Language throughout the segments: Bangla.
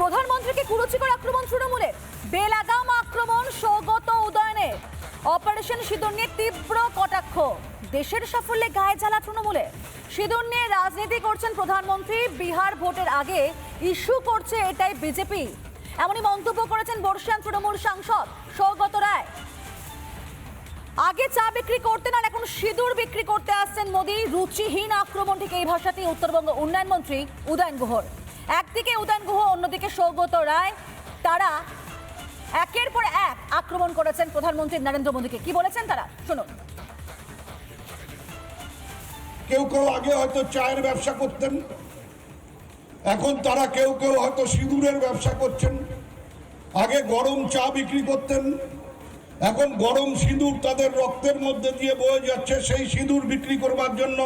প্রধানমন্ত্রীকে কুরুচিকর আক্রমণ তৃণমূলের। বেলাগাম আক্রমণ সৌগত উদয়নে। অপারেশন সিঁদুর নিয়ে তীব্র কটাক্ষ। দেশের সাফল্যে গায়ে জ্বালা তৃণমূলে। সিঁদুর নিয়ে রাজনীতি করছেন প্রধানমন্ত্রী, বিহার ভোটের আগে ইস্যু করছে এটাই বিজেপি। এমনই মন্তব্য করেছেন বর্ষিয়ান তৃণমূল সাংসদ সৌগত রায়। আগে চা বিক্রি করতেন আর এখন সিঁদুর বিক্রি করতে আসছেন মোদী। রুচিহীন আক্রমণ ঠিক এই ভাষাটি উত্তরবঙ্গ উন্নয়ন মন্ত্রী উদয়ন গুহর। একদিকে উদয়ন গুহ, অন্যদিকে সৌগত রায়। তারা একের পর এক আক্রমণ করেছেন প্রধানমন্ত্রী নরেন্দ্র মোদীকে। কি বলেছেন তারা? শুনুন। কেউ কেউ আগে হয়তো চায়ের ব্যবসা করতেন, এখন তারা কেউ কেউ হয়তো সিঁদুরের ব্যবসা করছেন, আগে গরম চা বিক্রি করতেন, এখন গরম সিঁদুর তাদের রক্তের মধ্যে দিয়ে বয়ে যাচ্ছে, সেই সিঁদুর বিক্রি করবার জন্য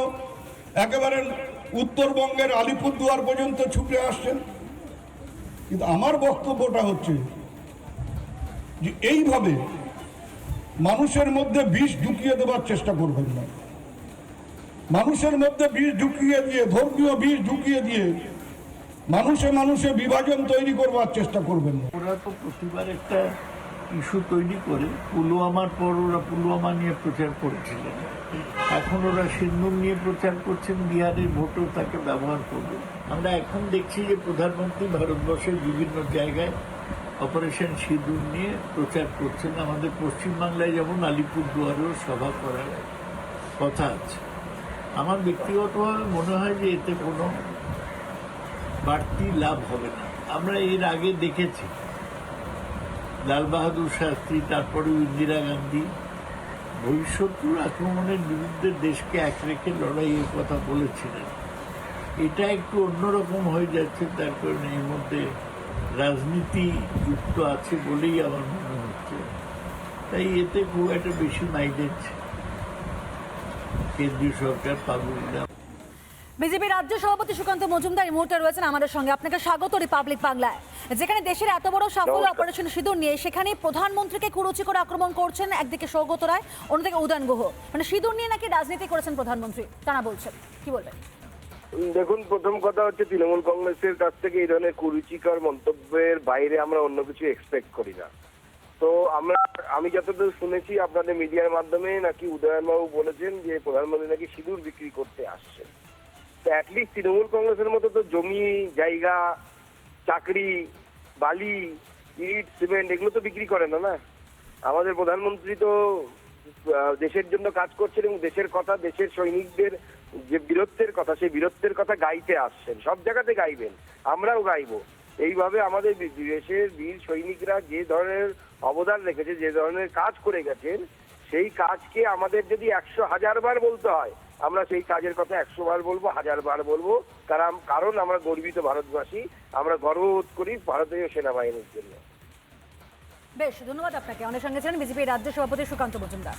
একেবারে উত্তরবঙ্গের আলিপুরদুয়ার পর্যন্ত ছুটে আসছেন। কিন্তু আমার বক্তব্যটা হচ্ছে যে এইভাবে মানুষের মধ্যে বিষ ঢুকিয়ে দেওয়ার চেষ্টা করবেন না। মানুষের মধ্যে বিষ ঢুকিয়ে দিয়ে, ধর্মীয় বিষ ঢুকিয়ে দিয়ে মানুষে মানুষে বিভাজন তৈরি করবার চেষ্টা করবেন না। ওরা তো প্রতিবার একটা ইস্যু তৈরি করে পুলওয়ামার পর ওরা পুলওয়ামা নিয়ে প্রচার করেছিলেন। এখন ওরা সিন্ধুর নিয়ে প্রচার করছেন, বিহারের ভোটও তাকে ব্যবহার করবে। আমরা এখন দেখছি যে প্রধানমন্ত্রী ভারতবর্ষের বিভিন্ন জায়গায় অপারেশন সিঁদুর নিয়ে প্রচার করছেন। আমাদের পশ্চিমবাংলায় যেমন আলিপুরদুয়ারেও সভা করার কথা আছে। আমার ব্যক্তিগতভাবে মনে হয় যে এতে কোনো বাড়তি লাভ হবে না। আমরা এর আগে দেখেছি লাল বাহাদুর শাস্ত্রী, তারপরে ইন্দিরা গান্ধী। ভবিষ্যৎপুর আক্রমণের বিরুদ্ধে দেশকে এক রেখে লড়াইয়ের কথা বলেছিলেন। এটা একটু অন্যরকম হয়ে যাচ্ছে, তার কারণে এর মধ্যে রাজনীতি যুক্ত আছে বলেই আমার মনে হচ্ছে। তাই এতে খুব একটা বেশি মাইলেজ কেন্দ্রীয় সরকার পাবে না। বিজেপি রাজ্য সভাপতি সুকান্ত মজুমদার এই মুহূর্তে রয়েছেন আমাদের সঙ্গে। আপনাকে স্বাগত রিপাবলিক বাংলায়। যেখানে দেশের এত বড় সাফল্য অপারেশন সিঁদুর নিয়ে সেখানে প্রধানমন্ত্রীকে কুরুচি করে আক্রমণ করছেন একদিকে সৌগত রায় অন্যদিকে উদয়ন গুহ। মানে সিঁদুর নিয়ে নাকি রাজনীতি করেছেন প্রধানমন্ত্রী। তারা বলছেন কি বলবেন? দেখুন প্রথম কথা হচ্ছে তৃণমূল কংগ্রেসের কাছ থেকে এই ধরনের কুরুচিকর মন্তব্যের বাইরে আমরা অন্য কিছু এক্সপেক্ট করি না। তো আমরা আমি যতদূর শুনেছি আপনাদের মিডিয়ার মাধ্যমে নাকি উদয়নবাবু বলেছেন যে প্রধানমন্ত্রী নাকি সিঁদুর বিক্রি করতে আসছেন। অ্যাটলিস্ট তৃণমূল কংগ্রেসের মতো তো জমি, জায়গা, চাকরি, বালি, ইট, সিমেন্ট, এগুলো তো বিক্রি করে না না? আমাদের প্রধানমন্ত্রী তো দেশের জন্য কাজ করছেন এবং দেশের কথা, দেশের সৈনিকদের যে বীরত্বের কথা, সেই বীরত্বের কথা গাইতে আসছেন। সব জায়গাতে গাইবেন, আমরাও গাইব। এইভাবে আমাদের দেশের বীর সৈনিকরা যে ধরনের অবদান রেখেছে, যে ধরনের কাজ করে গেছেন, সেই কাজকে আমাদের যদি একশো হাজার বার বলতে হয় আমরা সেই কাজের কথা একশো বার বলব হাজার বার বলব। কারণ কারণ আমরা গর্বিত ভারতবাসী, আমরা গর্ববোধ করি ভারতীয় সেনাবাহিনীর জন্য। বেশ, ধন্যবাদ আপনাকে। অনেক সঙ্গে ছিলেন বিজেপির রাজ্য সভাপতি সুকান্ত মজুমদার।